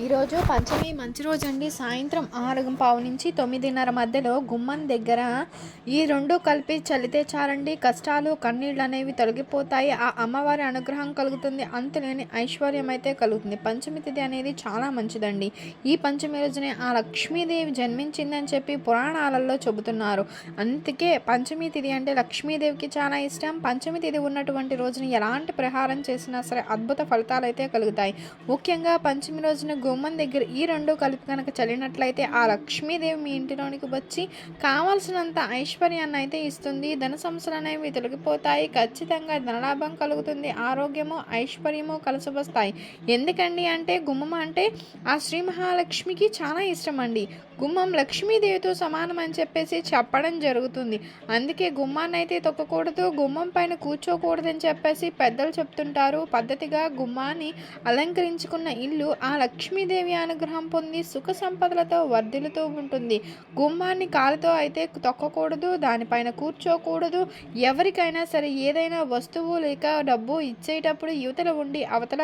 ఈరోజు పంచమి మంచి రోజు అండి. సాయంత్రం ఆరు పావు నుంచి తొమ్మిదిన్నర మధ్యలో గుమ్మం దగ్గర ఈ రెండు కలిపి చల్లితే చాలండి. కష్టాలు కన్నీళ్ళు అనేవి తొలగిపోతాయి. ఆ అమ్మవారి అనుగ్రహం కలుగుతుంది. అంతులేని ఐశ్వర్యం అయితే కలుగుతుంది. పంచమి తిథి అనేది చాలా మంచిదండి. ఈ పంచమి రోజునే ఆ లక్ష్మీదేవి జన్మించిందని చెప్పి పురాణాలలో చెబుతున్నారు. అందుకే పంచమి తిథి అంటే లక్ష్మీదేవికి చాలా ఇష్టం. పంచమి తిథి ఉన్నటువంటి రోజున ఎలాంటి ప్రహారం చేసినా సరే అద్భుత ఫలితాలు అయితే కలుగుతాయి. ముఖ్యంగా పంచమి రోజున గుమ్మం దగ్గర ఈ రెండు కలిపి కనుక చల్లినట్లయితే ఆ లక్ష్మీదేవి మీ ఇంటిలోనికి వచ్చి కావాల్సినంత ఐశ్వర్యాన్ని అయితే ఇస్తుంది. ధన సమస్యలు అనేవి తొలగిపోతాయి. ఖచ్చితంగా ధనలాభం కలుగుతుంది. ఆరోగ్యము ఐశ్వర్యము కలిసి వస్తాయి ఎందుకండి అంటే గుమ్మం అంటే ఆ శ్రీ మహాలక్ష్మికి చాలా ఇష్టం అండి. గుమ్మం లక్ష్మీదేవితో సమానం అని చెప్పేసి చెప్పడం జరుగుతుంది. అందుకే గుమ్మాన్ని అయితే తొక్కకూడదు గుమ్మం పైన కూర్చోకూడదని చెప్పేసి పెద్దలు చెప్తుంటారు. పద్ధతిగా గుమ్మాన్ని అలంకరించుకున్న ఇల్లు ఆ లక్ష్మి లక్ష్మీదేవి అనుగ్రహం పొంది సుఖ సంపదలతో వర్ధిల్లుతూ ఉంటుంది. గుమ్మాన్ని కాలుతో అయితే తొక్కకూడదు దానిపైన కూర్చోకూడదు. ఎవరికైనా సరే ఏదైనా వస్తువు లేక డబ్బు ఇచ్చేటప్పుడు యువతల ఉండి అవతల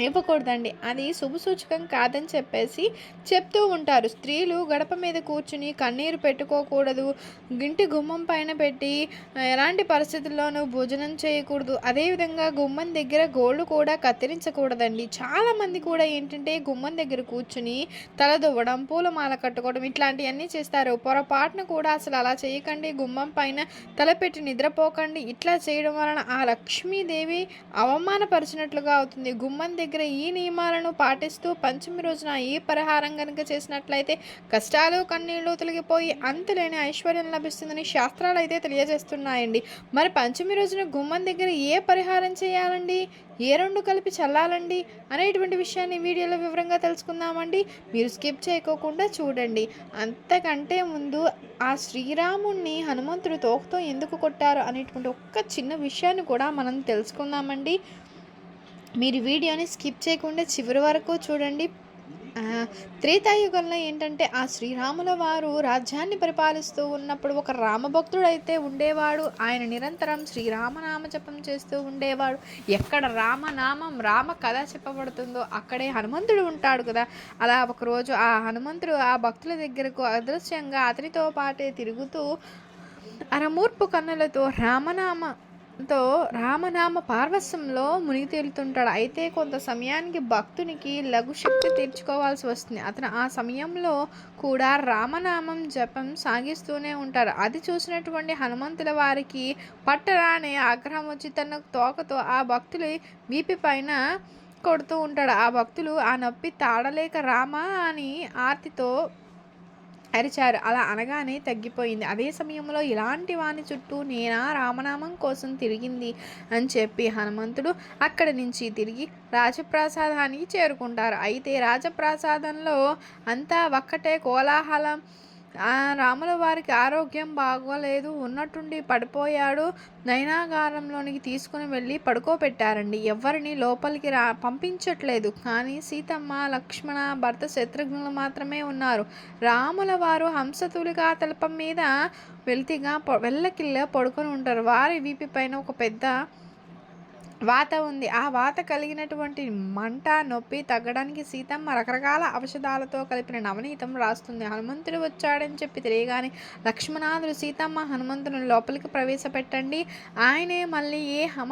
ఇవ్వకూడదండి. అది శుభసూచకం కాదని చెప్పేసి చెప్తూ ఉంటారు. స్త్రీలు గడప మీద కూర్చుని కన్నీరు పెట్టుకోకూడదు. ఇంటి గుమ్మం పైన పెట్టి ఎలాంటి పరిస్థితుల్లోనూ భోజనం చేయకూడదు. అదేవిధంగా గుమ్మం దగ్గర గోళ్ళు కూడా కత్తిరించకూడదండి. చాలామంది కూడా ఏంటంటే గుమ్మం దగ్గర కూర్చుని తల దువ్వడం పూలమాల కట్టుకోవడం ఇట్లాంటివన్నీ చేస్తారు. పొరపాటున కూడా అసలు అలా చేయకండి. గుమ్మం పైన తలపెట్టి నిద్రపోకండి. ఇట్లా చేయడం వలన ఆ లక్ష్మీదేవి అవమానపరిచినట్లుగా అవుతుంది. గుమ్మం దగ్గర ఈ నియమాలను పాటిస్తూ పంచమి రోజున ఈ పరిహారం కనుక చేసినట్లయితే కష్టాలు కన్నీళ్ళు తొలగిపోయి అంతులేని ఐశ్వర్యం లభిస్తుందని శాస్త్రాలు అయితే తెలియజేస్తున్నాయండి. మరి పంచమి రోజున గుమ్మం దగ్గర ఏ పరిహారం చేయాలండి? ఏ రెండు కలిపి చల్లాలండి? అనేటువంటి విషయాన్ని వీడియోలో వివరంగా తెలుసుకుందామండి. మీరు స్కిప్ చేయకోకుండా చూడండి. అంతకంటే ముందు ఆ శ్రీరాముణ్ణి హనుమంతుడు తోకతో ఎందుకు కొట్టారు అనేటువంటి ఒక్క చిన్న విషయాన్ని కూడా మనం తెలుసుకుందామండి. మీరు వీడియోని స్కిప్ చేయకుండా చివరి వరకు చూడండి. త్రేతాయుగంలో ఏంటంటే ఆ శ్రీరాముల వారు రాజ్యాన్ని పరిపాలిస్తూ ఉన్నప్పుడు ఒక రామభక్తుడు అయితే ఉండేవాడు. ఆయన నిరంతరం శ్రీరామనామ జపం చేస్తూ ఉండేవాడు. ఎక్కడ రామనామం రామ కథ చెప్పబడుతుందో అక్కడే హనుమంతుడు ఉంటాడు కదా. అలా ఒకరోజు ఆ హనుమంతుడు ఆ భక్తుల దగ్గరకు అదృశ్యంగా అతనితో పాటే తిరుగుతూ అరమూర్పు కన్నులతో రామనామ తో రామనామ పార్వస్యంలో మునిగి తేలుతుంటాడు అయితే కొంత సమయానికి భక్తునికి లఘు శక్తి తీర్చుకోవాల్సి వస్తుంది. అతను ఆ సమయంలో కూడా రామనామం జపం సాగిస్తూనే ఉంటారు అది చూసినటువంటి హనుమంతుల వారికి పట్టరానే ఆగ్రహం వచ్చి తన తోకతో ఆ భక్తులు వీపి పైన కొడుతూ ఉంటాడు. ఆ భక్తులు ఆ నొప్పి తాడలేక రామా అని ఆర్తితో అరిచారు. అలా అనగానే తగ్గిపోయింది. అదే సమయంలో ఇలాంటి వాని చుట్టూ నేనా రామనామం కోసం తిరిగింది అని చెప్పి హనుమంతుడు అక్కడి నుంచి తిరిగి రాజప్రాసాదానికి చేరుకుంటారు. అయితే రాజప్రాసాదంలో అంతా ఒక్కటే కోలాహలం రాముల వారికి ఆరోగ్యం బాగోలేదు ఉన్నట్టుండి పడిపోయాడు. నయనాగారంలోనికి తీసుకుని వెళ్ళి పడుకోబెట్టారండి. ఎవరిని లోపలికి రా పంపించట్లేదు. కానీ సీతమ్మ లక్ష్మణ భర్త శత్రుఘ్నులు మాత్రమే ఉన్నారు. రాముల వారు హంసతులిగా తలపం మీద వెల్తిగా పొ- వెళ్ళకిల్ల పడుకొని ఉంటారు. వారి వీపి పైన ఒక పెద్ద వాత ఉంది. ఆ వాత కలిగినటువంటి మంట నొప్పి తగ్గడానికి సీతమ్మ రకరకాల ఔషధాలతో కలిపిన నవనీతం రాస్తుంది. హనుమంతుడు వచ్చాడని చెప్పి తెలియగానే లక్ష్మణాదుడు సీతమ్మ హనుమంతుని లోపలికి ప్రవేశపెట్టండి. ఆయనే మళ్ళీ ఏ హమ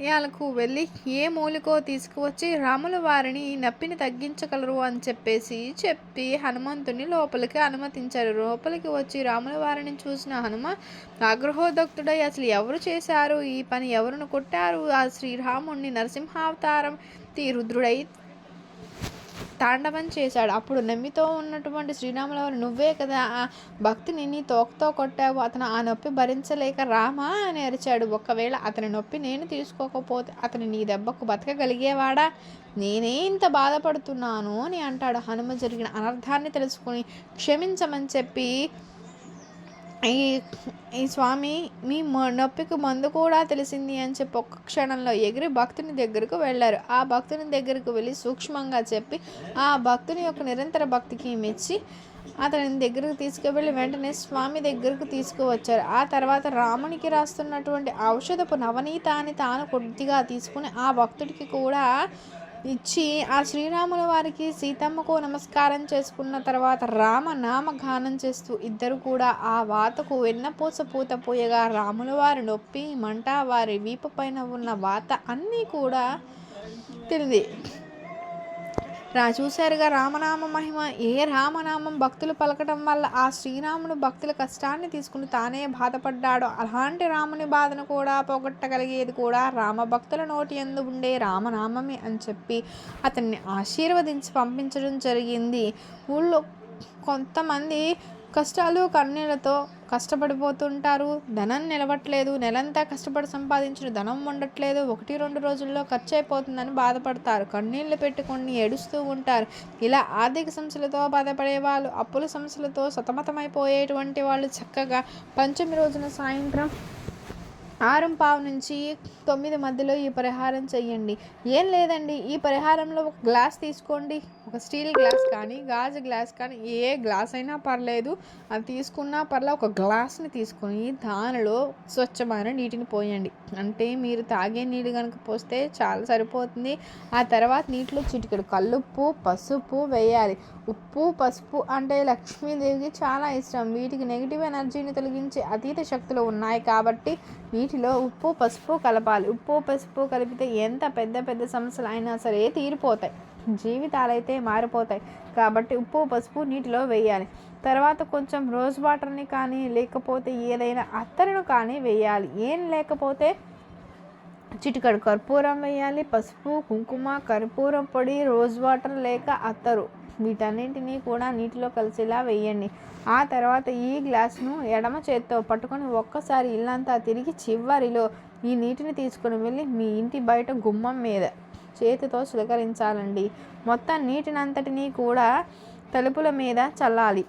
హమయాలకు వెళ్ళి ఏ మూలికో తీసుకువచ్చి రాముల వారిని నొప్పిని తగ్గించగలరు అని చెప్పేసి చెప్పి హనుమంతుని లోపలికి అనుమతించారు. లోపలికి వచ్చి రాముల వారిని చూసిన హనుమ ఆగ్రహోదక్తుడై అసలు ఎవరు చేశారు? ఈ పని ఎవరును కొట్టారు? ఆ శ్రీరాముణ్ణి నరసింహావతారం రుద్రుడై తాండవం చేశాడు. అప్పుడు నమ్మితో ఉన్నటువంటి శ్రీరాములవారు నువ్వే కదా ఆ భక్తిని నీ తోకతో కొట్టావు. అతను ఆ నొప్పి భరించలేక రామా అని అరిచాడు. ఒకవేళ అతని నొప్పి నేను తీసుకోకపోతే అతను నీ దెబ్బకు బతకగలిగేవాడా? నేనే ఇంత బాధపడుతున్నాను అని అంటాడు. హనుమ జరిగిన అనర్థాన్ని తెలుసుకుని క్షమించమని చెప్పి ఈ ఈ స్వామి మీ నొప్పికి మందు కూడా తెలిసింది అని చెప్పి ఒక్క క్షణంలో ఎగిరి భక్తుని దగ్గరకు వెళ్ళారు. ఆ భక్తుని దగ్గరకు వెళ్ళి సూక్ష్మంగా చెప్పి ఆ భక్తుని యొక్క నిరంతర భక్తికి మెచ్చి అతని దగ్గరకు తీసుకువెళ్ళి వెంటనే స్వామి దగ్గరకు తీసుకువచ్చారు. ఆ తర్వాత రామునికి రాస్తున్నటువంటి ఔషధపు నవనీతాన్ని తాను కొద్దిగా తీసుకుని ఆ భక్తుడికి కూడా ఇచ్చి ఆ శ్రీరాముల వారికి సీతమ్మకు నమస్కారం చేసుకున్న తర్వాత రామనామ గానం చేస్తూ ఇద్దరు కూడా ఆ వాతకు వెన్నపూస పూత పోయగా రాముల వారి నొప్పి మంట వారి వీపు పైన ఉన్న వాత అన్నీ కూడా తెలింది రా చూశారుగా రామనామ మహిమ. ఏ రామనామం భక్తులు పలకటం వల్ల ఆ శ్రీరాముడు భక్తుల కష్టాన్ని తీసుకుని తానే బాధపడ్డాడో? అలాంటి రాముని బాధను కూడా పోగొట్టగలిగేది కూడా రామ భక్తుల నోటి ఎందు ఉండే రామనామమే అని చెప్పి అతన్ని ఆశీర్వదించి పంపించడం జరిగింది. ఊళ్ళో కొంతమంది కష్టాలు కన్నీళ్ళతో కష్టపడిపోతుంటారు. ధనం నిలవట్లేదు. నెలంతా కష్టపడి సంపాదించిన ధనం ఉండట్లేదు. ఒకటి రెండు రోజుల్లో ఖర్చు అయిపోతుందని బాధపడతారు. కన్నీళ్ళు పెట్టుకొని ఏడుస్తూ ఉంటారు. ఇలా ఆర్థిక సమస్యలతో బాధపడే వాళ్ళు అప్పుల సమస్యలతో సతమతమైపోయేటువంటి వాళ్ళు చక్కగా పంచమి రోజున సాయంత్రం ఆరం పావు నుంచి తొమ్మిది మధ్యలో ఈ పరిహారం చేయండి ఏం లేదండి ఈ పరిహారంలో ఒక గ్లాస్ తీసుకోండి. ఒక స్టీల్ గ్లాస్ కానీ గాజు గ్లాస్ కానీ ఏ గ్లాస్ అయినా పర్లేదు. అది తీసుకున్నా పర్లే ఒక గ్లాస్ని తీసుకొని దానిలో స్వచ్ఛమైన నీటిని పోయండి. అంటే మీరు తాగే నీళ్ళు కనుక పోస్తే చాలా సరిపోతుంది. ఆ తర్వాత నీటిలో చిటికెడు కల్లుప్పు పసుపు వేయాలి. ఉప్పు పసుపు అంటే లక్ష్మీదేవికి చాలా ఇష్టం. వీటికి నెగిటివ్ ఎనర్జీని తొలగించే అతీత శక్తులు ఉన్నాయి కాబట్టి వీటిలో ఉప్పు పసుపు కలపాలి. ఉప్పు పసుపు కలిపితే ఎంత పెద్ద పెద్ద సమస్యలు అయినా సరే తీరిపోతాయి. జీవితాలైతే మారిపోతాయి. కాబట్టి ఉప్పు పసుపు నీటిలో వేయాలి. తర్వాత కొంచెం రోజ్ వాటర్ని కానీ లేకపోతే ఏదైనా అత్తరును కానీ వేయాలి. ఏం లేకపోతే చిటికడు కర్పూరం వేయాలి. పసుపు కుంకుమ కర్పూరం పొడి రోజ్ వాటర్ లేక అత్తరు. వీటన్నింటినీ కూడా నీటిలో కలిసేలా వేయండి. ఆ తర్వాత ఈ గ్లాస్ను ఎడమ చేత్తో పట్టుకొని ఒక్కసారి ఇల్లంతా తిరిగి చివరిలో ఈ నీటిని తీసుకుని వెళ్ళి మీ ఇంటి బయట గుమ్మం మీద చేతితో చిలకరించాలండి మొత్తం నీటినంతటినీ కూడా తలుపుల మీద చల్లాలి.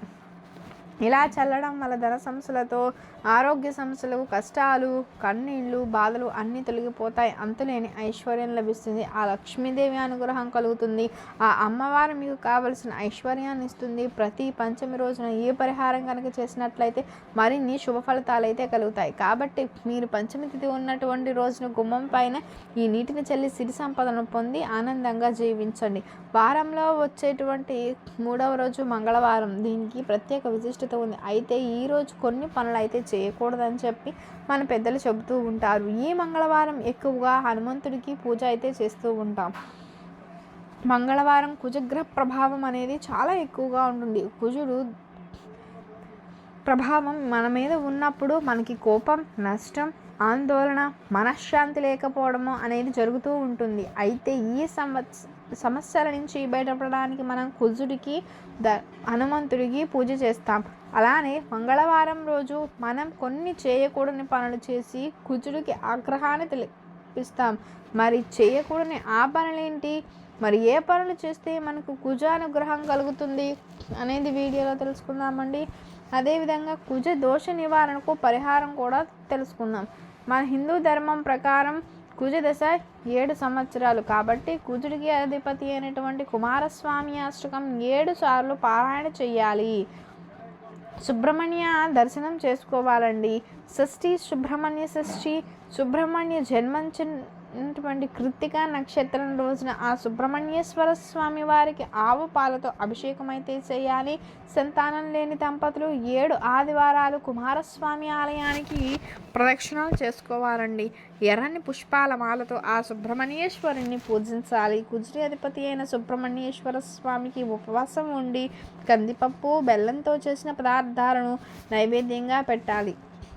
ఇలా చల్లడం వల్ల ధన సమస్యలతో ఆరోగ్య సమస్యలు కష్టాలు కన్నీళ్ళు బాధలు అన్నీ తొలగిపోతాయి. అంతులేని ఐశ్వర్యం లభిస్తుంది. ఆ లక్ష్మీదేవి అనుగ్రహం కలుగుతుంది. ఆ అమ్మవారు మీకు కావలసిన ఐశ్వర్యాన్ని ఇస్తుంది. ప్రతి పంచమి రోజున ఏ పరిహారం కనుక చేసినట్లయితే మరిన్ని శుభ ఫలితాలు అయితే కలుగుతాయి. కాబట్టి మీరు పంచమి తిథి ఉన్నటువంటి రోజున గుమ్మం పైన ఈ నీటిని చల్లి సిరి సంపదను పొంది ఆనందంగా జీవించండి. వారంలో వచ్చేటువంటి మూడవ రోజు మంగళవారం. దీనికి ప్రత్యేక విశిష్టత ఉంది. అయితే ఈరోజు కొన్ని పనులు అయితే చేయకూడదని చెప్పి మన పెద్దలు చెబుతూ ఉంటారు. ఈ మంగళవారం ఎక్కువగా హనుమంతుడికి పూజ అయితే చేస్తూ ఉంటాం. మంగళవారం కుజగ్రహ ప్రభావం అనేది చాలా ఎక్కువగా ఉంటుంది. కుజుడు ప్రభావం మన మీద ఉన్నప్పుడు మనకి కోపం నష్టం ఆందోళన మనశ్శాంతి లేకపోవడము అనేది జరుగుతూ ఉంటుంది. అయితే ఈ సంవత్సరం సమస్యల నుంచి బయటపడడానికి మనం కుజుడికి ద హనుమంతుడికి పూజ చేస్తాం. అలానే మంగళవారం రోజు మనం కొన్ని చేయకూడని పనులు చేసి కుజుడికి ఆగ్రహాన్ని తెలిపిస్తాం. మరి చేయకూడని ఆ పనులేంటి? మరి ఏ పనులు చేస్తే మనకు కుజానుగ్రహం కలుగుతుంది అనేది వీడియోలో తెలుసుకుందామండి. అదేవిధంగా కుజ దోష నివారణకు పరిహారం కూడా తెలుసుకుందాం. మన హిందూ ధర్మం ప్రకారం కుజదశ ఏడు సంవత్సరాలు. కాబట్టి కుజుడికి అధిపతి అయినటువంటి కుమారస్వామి అష్టకం ఏడు సార్లు పారాయణ చెయ్యాలి. సుబ్రహ్మణ్య దర్శనం చేసుకోవాలండి. షష్ఠి సుబ్రహ్మణ్య షష్ఠి సుబ్రహ్మణ్య అటువంటి కృత్తిక నక్షత్రం రోజున ఆ సుబ్రహ్మణ్యేశ్వర స్వామి వారికి ఆవు పాలతో అభిషేకం అయితే చేయాలి. సంతానం లేని దంపతులు ఏడు ఆదివారాలు కుమారస్వామి ఆలయానికి ప్రదక్షిణలు చేసుకోవాలండి. ఎర్రని పుష్పాల మాలతో ఆ సుబ్రహ్మణ్యేశ్వరుని పూజించాలి. కుజరి అధిపతి అయిన సుబ్రహ్మణ్యేశ్వర స్వామికి ఉపవాసం ఉండి కందిపప్పు బెల్లంతో చేసిన పదార్థాలను నైవేద్యంగా పెట్టాలి.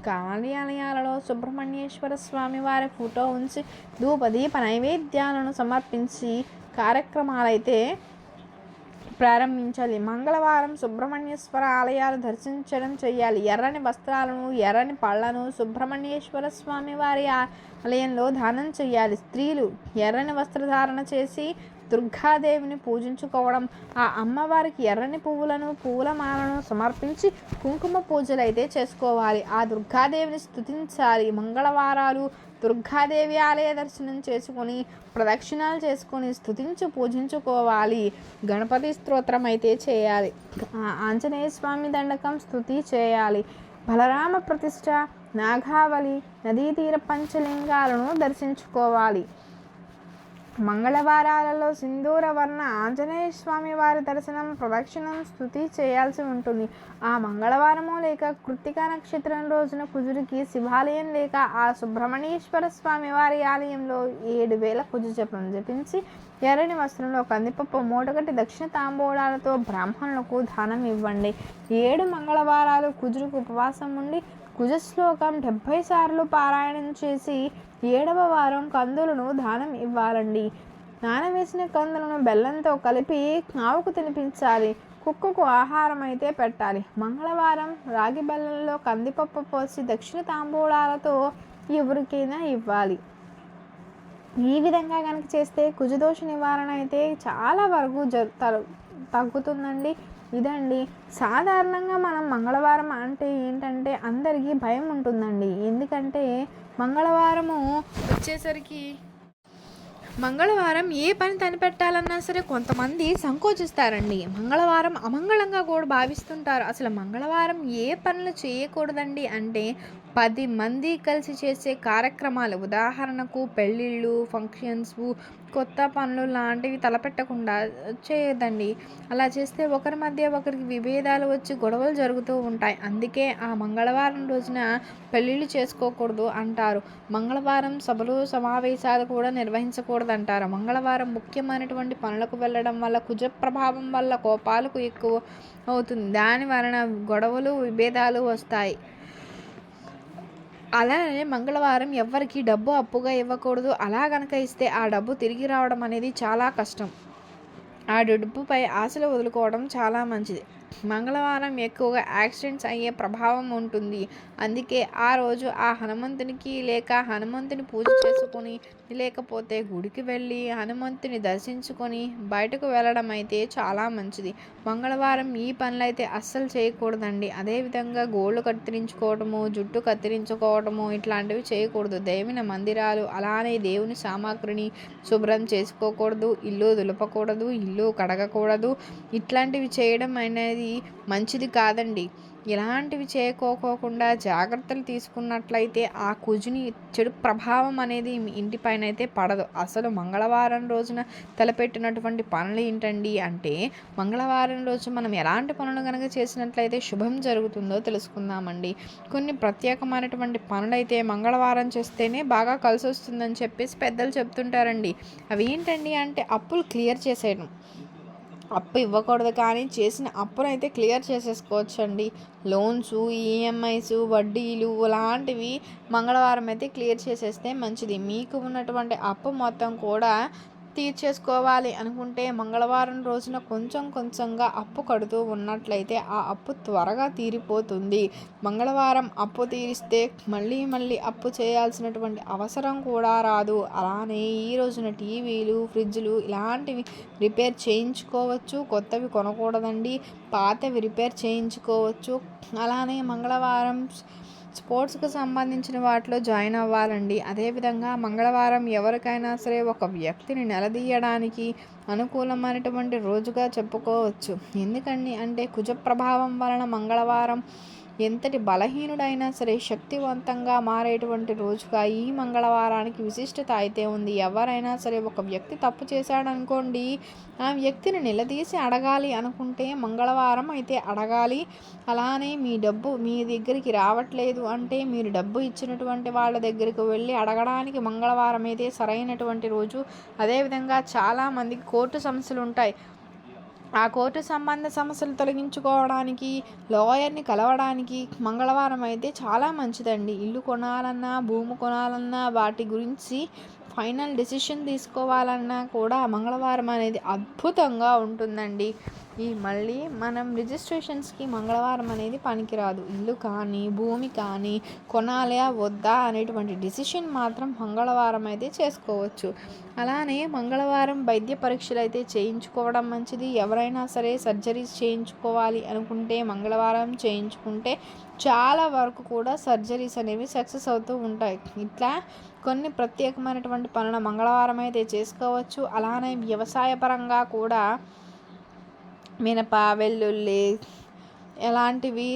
ఆలయాలలో సుబ్రహ్మణ్యేశ్వర స్వామి వారి ఫోటో ఉంచి ధూపదీప నైవేద్యాలను సమర్పించి కార్యక్రమాలైతే ప్రారంభించాలి. మంగళవారం సుబ్రహ్మణ్యేశ్వర ఆలయాలు దర్శించడం చేయాలి. ఎర్రని వస్త్రాలను ఎర్రని పళ్ళను సుబ్రహ్మణ్యేశ్వర స్వామి వారి ఆలయంలో దానం చేయాలి. స్త్రీలు ఎర్రని వస్త్రధారణ చేసి దుర్గాదేవిని పూజించుకోవడం ఆ అమ్మవారికి ఎర్రని పువ్వులను పూలమాలను సమర్పించి కుంకుమ పూజలు అయితే చేసుకోవాలి. ఆ దుర్గాదేవిని స్థుతించాలి మంగళవారాలు దుర్గాదేవి ఆలయ దర్శనం చేసుకొని ప్రదక్షిణాలు చేసుకొని స్థుతించి పూజించుకోవాలి. గణపతి స్తోత్రం అయితే చేయాలి ఆంజనేయ స్వామి దండకం స్థుతి చేయాలి. బలరామ ప్రతిష్ట నాగావళి నదీ తీర పంచలింగాలను దర్శించుకోవాలి. మంగళవారాలలో సింధూర వర్ణ ఆంజనేయ స్వామి వారి దర్శనం ప్రదక్షిణం స్థుతి చేయాల్సి ఉంటుంది. ఆ మంగళవారము లేక కృత్తిక నక్షత్రం రోజున కుజుడికి శివాలయం లేక ఆ సుబ్రహ్మణ్యేశ్వర స్వామి వారి ఆలయంలో ఏడు వేల కుజ జపం జపించి ఎర్రని వస్త్రంలో కందిపప్పు మూటగట్టి దక్షిణ తాంబూలాలతో బ్రాహ్మణులకు దానం ఇవ్వండి. ఏడు మంగళవారాలు కుజుడికి ఉపవాసం ఉండి కుజ శ్లోకం డెబ్భై సార్లు పారాయణం చేసి ఏడవ వారం కందులను దానం ఇవ్వాలండి. నానవేసిన కందులను బెల్లంతో కలిపి ఆవుకు తినిపించాలి. కుక్కకు ఆహారం అయితే పెట్టాలి. మంగళవారం రాగి బెల్లంలో కందిపప్పు పోసి దక్షిణ తాంబూలాలతో ఎవరికైనా ఇవ్వాలి. ఈ విధంగా కనుక చేస్తే కుజదోష నివారణ అయితే చాలా వరకు జరు తగ్గుతుందండి. ఇదండి. సాధారణంగా మనం మంగళవారం అంటే ఏంటంటే అందరికీ భయం ఉంటుందండి. ఎందుకంటే మంగళవారము వచ్చేసరికి మంగళవారం ఏ పని తనిపెట్టాలన్నా సరే కొంతమంది సంకోచిస్తారండి. మంగళవారం అమంగళంగా కూడా భావిస్తుంటారు. అసలు మంగళవారం ఏ పనులు చేయకూడదండి అంటే పది మంది కలిసి చేసే కార్యక్రమాలు. ఉదాహరణకు పెళ్ళిళ్ళు ఫంక్షన్స్ కొత్త పనులు లాంటివి తలపెట్టకుండా చేయొద్దండి. అలా చేస్తే ఒకరి మధ్య ఒకరికి విభేదాలు వచ్చి గొడవలు జరుగుతూ ఉంటాయి. అందుకే ఆ మంగళవారం రోజున పెళ్ళిళ్ళు చేసుకోకూడదు అంటారు. మంగళవారం సభలు సమావేశాలు కూడా నిర్వహించకూడదు అంటారు. మంగళవారం ముఖ్యమైనటువంటి పనులకు వెళ్ళడం వల్ల కుజ ప్రభావం వల్ల కోపాలకు ఎక్కువ అవుతుంది. దాని వలన గొడవలు విభేదాలు వస్తాయి. అలానే మంగళవారం ఎవరికి డబ్బు అప్పుగా ఇవ్వకూడదు. అలా కనుక ఇస్తే ఆ డబ్బు తిరిగి రావడం అనేది చాలా కష్టం. ఆ డబ్బుపై ఆశలు వదులుకోవడం చాలా మంచిది. మంగళవారం ఎక్కువగా యాక్సిడెంట్స్ అయ్యే ప్రభావం ఉంటుంది. అందుకే ఆ రోజు ఆ హనుమంతునికి లేక హనుమంతుని పూజ చేసుకొని లేకపోతే గుడికి వెళ్ళి హనుమంతుని దర్శించుకొని బయటకు వెళ్ళడం అయితే చాలా మంచిది. మంగళవారం ఈ పనులైతే అస్సలు చేయకూడదండి. అదేవిధంగా గోళ్ళు కత్తిరించుకోవడము జుట్టు కత్తిరించుకోవడము ఇట్లాంటివి చేయకూడదు. దేవుని మందిరాలు అలానే దేవుని సామాగ్రిని శుభ్రం చేసుకోకూడదు. ఇల్లు దులపకూడదు ఇల్లు కడగకూడదు. ఇట్లాంటివి చేయడం అనేది మంచిది కాదండి. ఇలాంటివి చేయకోకోకుండా జాగ్రత్తలు తీసుకున్నట్లయితే ఆ కుజుని చెడు ప్రభావం అనేది మీ ఇంటిపైన అయితే పడదు. అసలు మంగళవారం రోజున తలపెట్టినటువంటి పనులు ఏంటండి అంటే మంగళవారం రోజు మనం ఎలాంటి పనులు కనుక చేసినట్లయితే శుభం జరుగుతుందో తెలుసుకుందామండి. కొన్ని ప్రత్యేకమైనటువంటి పనులు అయితే మంగళవారం చేస్తేనే బాగా కలిసి వస్తుందని చెప్పేసి పెద్దలు చెప్తుంటారండి. అవి ఏంటండి అంటే అప్పులు క్లియర్ చేసేయడం. అప్పు ఇవ్వకూడదు కానీ చేసిన అప్పును అయితే క్లియర్ చేసేసుకోవచ్చు అండి లోన్స్ ఈఎంఐస్ వడ్డీలు లాంటివి మంగళవారం అయితే క్లియర్ చేసేస్తే మంచిది. మీకు ఉన్నటువంటి అప్పు మొత్తం కూడా తీర్చేసుకోవాలి అనుకుంటే మంగళవారం రోజున కొంచెం కొంచెంగా అప్పు కడుతూ ఉన్నట్లయితే ఆ అప్పు త్వరగా తీరిపోతుంది. మంగళవారం అప్పు తీరిస్తే మళ్ళీ మళ్ళీ అప్పు చేయాల్సినటువంటి అవసరం కూడా రాదు. అలానే ఈ రోజున టీవీలు ఫ్రిడ్జ్లు ఇలాంటివి రిపేర్ చేయించుకోవచ్చు. కొత్తవి కొనకూడదండి. పాతవి రిపేర్ చేయించుకోవచ్చు. అలానే మంగళవారం స్పోర్ట్స్కి సంబంధించిన వాటిలో జాయిన్ అవ్వాలండి. అదేవిధంగా మంగళవారం ఎవరికైనా సరే ఒక వ్యక్తిని నిలదీయడానికి అనుకూలమైనటువంటి రోజుగా చెప్పుకోవచ్చు. ఎందుకండి అంటే కుజ ప్రభావం వలన మంగళవారం ఎంతటి బలహీనుడైనా సరే శక్తివంతంగా మారేటువంటి రోజుగా ఈ మంగళవారానికి విశిష్టత అయితే ఉంది. ఎవరైనా సరే ఒక వ్యక్తి తప్పు చేశాడనుకోండి ఆ వ్యక్తిని నిలదీసి అడగాలి అనుకుంటే మంగళవారం అయితే అడగాలి. అలానే మీ డబ్బు మీ దగ్గరికి రావట్లేదు అంటే మీరు డబ్బు ఇచ్చినటువంటి వాళ్ళ దగ్గరికి వెళ్ళి అడగడానికి మంగళవారం అయితే సరైనటువంటి రోజు. అదేవిధంగా చాలామందికి కోర్టు సమస్యలు ఉంటాయి ఆ కోర్టు సంబంధ సమస్యలు తొలగించుకోవడానికి లాయర్ని కలవడానికి మంగళవారం అయితే చాలా మంచిదండి. ఇల్లు కొనాలన్నా భూమి కొనాలన్నా వాటి గురించి ఫైనల్ డెసిషన్ తీసుకోవాలన్నా కూడా మంగళవారం అనేది అద్భుతంగా ఉంటుందండి. ఈ మళ్ళీ మనం రిజిస్ట్రేషన్స్కి మంగళవారం అనేది పనికిరాదు. ఇల్లు కానీ భూమి కానీ కొనాలా వద్దా అనేటువంటి డిసిషన్ మాత్రం మంగళవారం అయితే చేసుకోవచ్చు. అలానే మంగళవారం వైద్య పరీక్షలు అయితే చేయించుకోవడం మంచిది. ఎవరైనా సరే సర్జరీస్ చేయించుకోవాలి అనుకుంటే మంగళవారం చేయించుకుంటే చాలా వరకు కూడా సర్జరీస్ అనేవి సక్సెస్ అవుతూ ఉంటాయి. ఇట్లా కొన్ని ప్రత్యేకమైనటువంటి పనులు మంగళవారం అయితే చేసుకోవచ్చు. అలానే వ్యవసాయపరంగా కూడా మినప వెల్లుల్లి ఎలాంటివి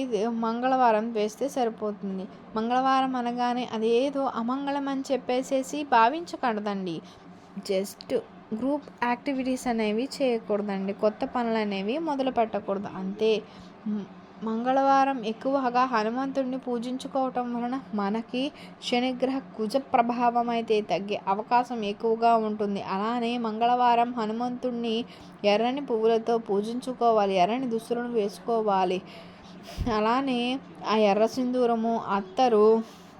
మంగళవారం వేస్తే సరిపోతుంది. మంగళవారం అనగానే అదేదో అమంగళం అని చెప్పేసేసి భావించకూడదండి. జస్ట్ గ్రూప్ యాక్టివిటీస్ అనేవి చేయకూడదండి. కొత్త పనులు అనేవి మొదలు పెట్టకూడదు అంతే. మంగళవారం ఎక్కువగా హనుమంతుడిని పూజించుకోవటం వలన మనకి శనిగ్రహ కుజ ప్రభావం అయితే తగ్గే అవకాశం ఎక్కువగా ఉంటుంది. అలానే మంగళవారం హనుమంతుడిని ఎర్రని పువ్వులతో పూజించుకోవాలి ఎర్రని దుస్తులను వేసుకోవాలి. అలానే ఆ ఎర్ర సింధూరము అత్తరు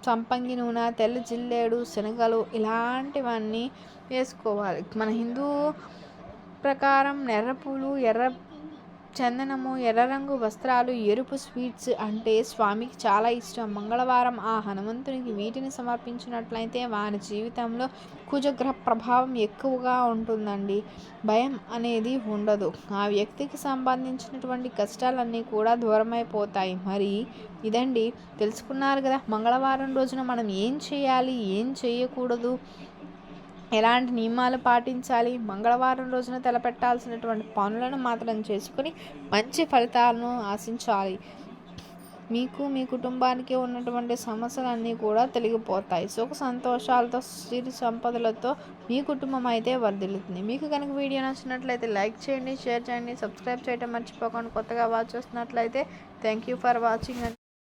సంపంగి నూనె తెల్ల జిల్లేడు శనగలు ఇలాంటివన్నీ వేసుకోవాలి. మన హిందూ ప్రకారం ఎర్ర పూలు ఎర్ర చందనము ఎర్ర రంగు వస్త్రాలు ఎరుపు స్వీట్స్ అంటే స్వామికి చాలా ఇష్టం. మంగళవారం ఆ హనుమంతునికి వీటిని సమర్పించినట్లయితే వారి జీవితంలో కుజగ్రహ ప్రభావం ఎక్కువగా ఉంటుందండి. భయం అనేది ఉండదు. ఆ వ్యక్తికి సంబంధించినటువంటి కష్టాలన్నీ కూడా దూరమైపోతాయి. మరి ఇదండి. తెలుసుకున్నారు కదా మంగళవారం రోజున మనం ఏం చేయాలి ఏం చేయకూడదు? ఎలాంటి నియమాలు పాటించాలి? మంగళవారం రోజున తలపెట్టాల్సినటువంటి పనులను మాత్రం చేసుకుని మంచి ఫలితాలను ఆశించాలి. మీకు మీ కుటుంబానికి ఉన్నటువంటి సమస్యలన్నీ కూడా తొలగిపోతాయి. సుఖ సంతోషాలతో సిరి సంపదలతో మీ కుటుంబం అయితే వర్ధిల్లుతుంది. మీకు కనుక వీడియో నచ్చినట్లయితే లైక్ చేయండి షేర్ చేయండి సబ్స్క్రైబ్ చేయడం మర్చిపోకండి. కొత్తగా వాచ్ చేస్తున్నట్లయితే థ్యాంక్ యూ ఫర్ వాచింగ్